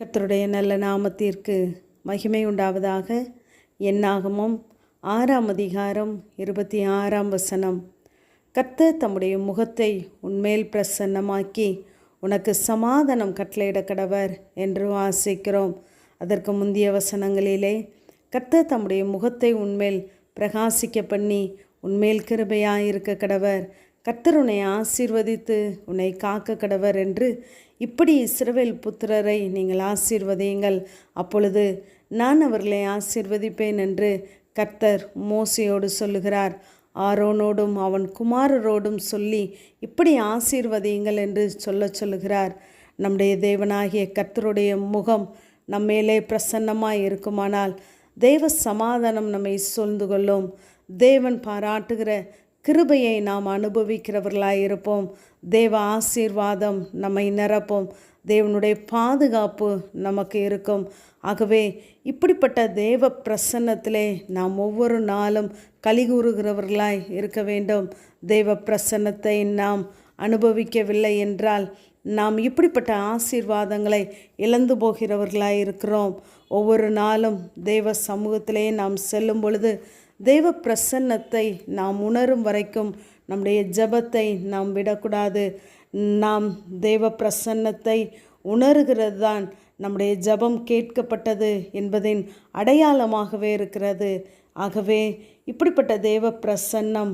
கத்தருடைய நல்ல நாமத்திற்கு மகிமை உண்டாவதாக. என்னாகமும் ஆறாம் அதிகாரம் இருபத்தி ஆறாம் வசனம். கத்த தம்முடைய முகத்தை உன்மேல் பிரசன்னமாக்கி உனக்கு சமாதானம் கட்டளையிட கடவர் என்று வாசிக்கிறோம் அதற்கு முந்தைய வசனங்களிலே கத்த தம்முடைய முகத்தை உன்மேல் பிரகாசிக்க பண்ணி உன்மேல் கிருபையாயிருக்க கடவர். கர்த்தர் உன்னை ஆசீர்வதித்து உன்னை காக்க கடவர் என்று இப்படி இஸ்ரவேல் புத்திரரை நீங்கள் ஆசீர்வதியுங்கள். அப்பொழுது நான் அவர்களை ஆசீர்வதிப்பேன் என்று கர்த்தர் மோசையோடு சொல்லுகிறார். ஆரோனோடும் அவன் குமாரரோடும் சொல்லி இப்படி ஆசீர்வதியுங்கள் என்று சொல்ல சொல்லுகிறார். நம்முடைய தேவனாகிய கர்த்தருடைய முகம் நம்மேலே பிரசன்னமாக இருக்குமானால் தேவ சமாதானம் நம்மை சூழ்ந்து கொள்ளும். தேவன் பாராட்டுகிற கிருபையை நாம் அனுபவிக்கிறவர்களாக இருப்போம் தேவ ஆசீர்வாதம் நம்மை நிரப்போம். தேவனுடைய பாதுகாப்பு நமக்கு இருக்கும். ஆகவே இப்படிப்பட்ட தேவ பிரசன்னத்திலே நாம் ஒவ்வொரு நாளும் கலிகூறுகிறவர்களாய் இருக்க வேண்டும். தேவ பிரசன்னத்தை நாம் அனுபவிக்கவில்லை என்றால் நாம் இப்படிப்பட்ட ஆசீர்வாதங்களை இழந்து போகிறவர்களாய் இருக்கிறோம் ஒவ்வொரு நாளும் தேவ சமூகத்திலே நாம் செல்லும் பொழுது தேவ பிரசன்னத்தை நாம் உணரும் வரைக்கும் நம்முடைய ஜபத்தை நாம் விடக்கூடாது. நாம் தேவ பிரசன்னத்தை உணர்கிறது தான் நம்முடைய ஜபம் கேட்கப்பட்டது என்பதின் அடையாளமாகவே இருக்கிறது. ஆகவே இப்படிப்பட்ட தேவ பிரசன்னம்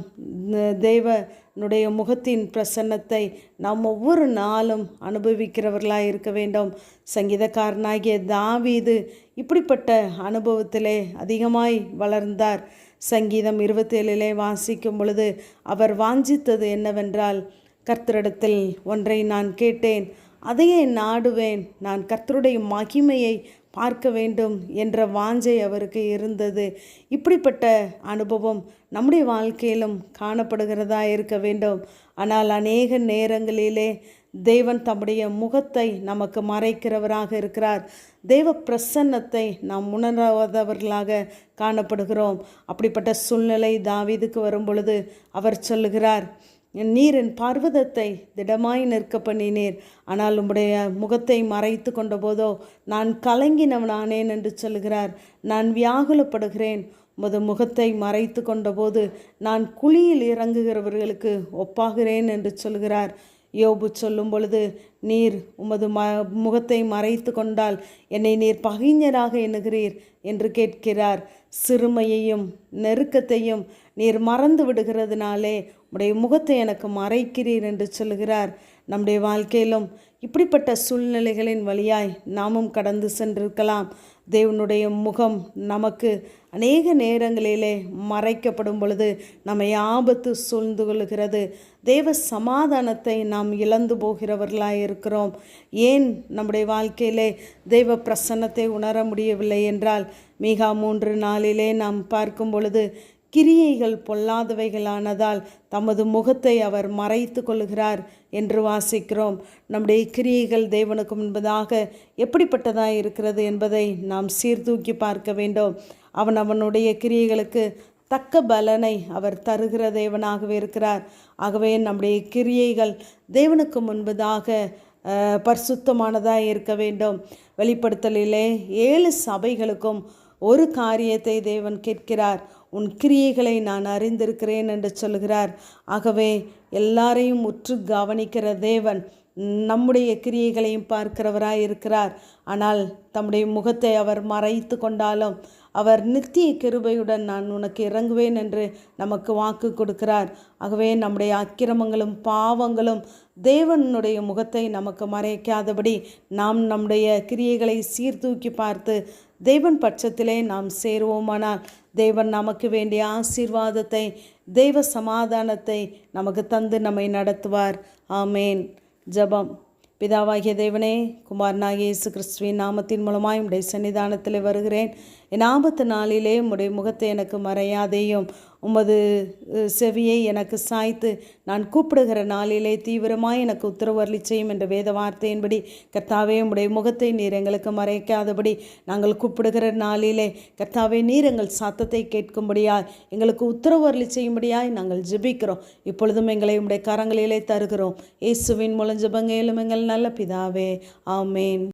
தேவனுடைய முகத்தின் பிரசன்னத்தை நாம் ஒவ்வொரு நாளும் அனுபவிக்கிறவர்களாக இருக்க வேண்டும். சங்கீதக்காரனாகிய தாவீது இப்படிப்பட்ட அனுபவத்திலே அதிகமாய் வளர்ந்தார். சங்கீதம் இருபத்தேழிலே வாசிக்கும் பொழுது அவர் வாஞ்சித்தது என்னவென்றால் கர்த்தரிடத்தில் ஒன்றை நான் கேட்டேன் அதையே நாடுவேன். நான் கர்த்தருடைய மகிமையை பார்க்க வேண்டும் என்ற வாஞ்சை அவருக்கு இருந்தது. இப்படிப்பட்ட அனுபவம் நம்முடைய வாழ்க்கையிலும் காணப்படுகிறதா இருக்க வேண்டும். ஆனால் அநேக நேரங்களிலே தேவன் தம்முடைய முகத்தை நமக்கு மறைக்கிறவராக இருக்கிறார். தேவ பிரசன்னத்தை நாம் உணராதவர்களாக காணப்படுகிறோம். அப்படிப்பட்ட சூழ்நிலை தாவீதுக்கு வரும் பொழுது அவர் சொல்லுகிறார் நீர் என் பர்வதத்தை திடமாய் நிற்க பண்ணினீர். ஆனால் உம்முடைய முகத்தை மறைத்து கொண்ட போதோ நான் கலங்கினவனானேன் என்று சொல்கிறார் நான் வியாகுலப்படுகிறேன். உமது முகத்தை மறைத்து கொண்டபோது நான் குழியில் இறங்குகிறவர்களுக்கு ஒப்பாகிறேன் என்று சொல்கிறார் யோபு சொல்லும் பொழுது நீர் உமது ம முகத்தை மறைத்து கொண்டால் என்னை நீர் பகைஞராக எண்ணுகிறீர் என்று கேட்கிறார். சிறுமையையும் நெருக்கத்தையும் நீர் மறந்து விடுகிறதுனாலே உடைய முகத்தை எனக்கு மறைக்கிறீர் என்று சொல்கிறார் நம்முடைய வாழ்க்கையிலும் இப்படிப்பட்ட சூழ்நிலைகளின் வழியாய் நாமும் கடந்து சென்றிருக்கலாம். தேவனுடைய முகம் நமக்கு அநேக நேரங்களிலே மறைக்கப்படும் பொழுது நம்மை ஆபத்து சூழ்ந்து கொள்கிறது. தேவ சமாதானத்தை நாம் இழந்து போகிறவர்களாக இருக்கிறோம். ஏன் நம்முடைய வாழ்க்கையிலே தெய்வ பிரசன்னத்தை உணர முடியவில்லை என்றால் மிகா மூன்று நாளிலே நாம் பார்க்கும் பொழுது கிரியைகள் பொல்லாதவைகளானதால் தமது முகத்தை அவர் மறைத்து கொள்கிறார் என்று வாசிக்கிறோம். நம்முடைய கிரியைகள் தேவனுக்கு முன்பதாக எப்படிப்பட்டதாக இருக்கிறது என்பதை நாம் சீர்தூக்கி பார்க்க வேண்டும். அவன் அவனுடைய கிரியைகளுக்கு தக்க பலனை அவர் தருகிற தேவனாகவே இருக்கிறார். ஆகவே நம்முடைய கிரியைகள் தேவனுக்கு முன்பதாக பரிசுத்தமானதாக இருக்க வேண்டும். வெளிப்படுத்தலிலே ஏழு சபைகளுக்கும் ஒரு காரியத்தை தேவன் கேட்கிறார். உன் கிரியைகளை நான் அறிந்திருக்கிறேன் என்று சொல்கிறார். ஆகவே எல்லாரையும் உற்று கவனிக்கிற தேவன் நம்முடைய கிரியைகளையும் பார்க்கிறவராய் இருக்கிறார். ஆனால் தம்முடைய முகத்தை அவர் மறைத்து கொண்டாலும் அவர் நித்திய கிருபையுடன் நான் உனக்கு இறங்குவேன் என்று நமக்கு வாக்கு கொடுக்கிறார். ஆகவே நம்முடைய அக்கிரமங்களும் பாவங்களும் தேவனுடைய முகத்தை நமக்கு மறைக்காதபடி நாம் நம்முடைய கிரியைகளை சீர்தூக்கி பார்த்து தேவன் பட்சத்திலே நாம் சேருவோமானால் தேவன் நமக்கு வேண்டிய ஆசீர்வாதத்தை தெய்வ சமாதானத்தை நமக்கு தந்து நம்மை நடத்துவார். ஆமேன். ஜபம். பிதாவாகிய தேவனே குமாரனாகிய இயேசு கிறிஸ்துவின் நாமத்தின் மூலமாய் உடைய சன்னிதானத்தில் வருகிறேன். என் ஆபத்து நாளிலே உடைய முகத்தை எனக்கு மறையாதேயும். உமது செவியை எனக்கு சாய்த்து நான் கூப்பிடுகிற நாளிலே தீவிரமாய் எனக்கு உத்தரவு அருளி செய்யும் என்ற வேத வார்த்தையின்படி கர்த்தாவே உடைய முகத்தை நீர் எங்களுக்கு மறைக்காதபடி நாங்கள் கூப்பிடுகிற நாளிலே கர்த்தாவே நீர் எங்கள் சத்தத்தை கேட்கும்படியாய் எங்களுக்கு உத்தரவு அருளி செய்யும்படியாய் நாங்கள் ஜெபிக்கிறோம். இப்பொழுதும் எங்களை உடைய கரங்களிலே தருகிறோம். இயேசுவின் மூலம் ஜபங்கேலும் எங்கள் நல்ல பிதாவே. ஆமேன்.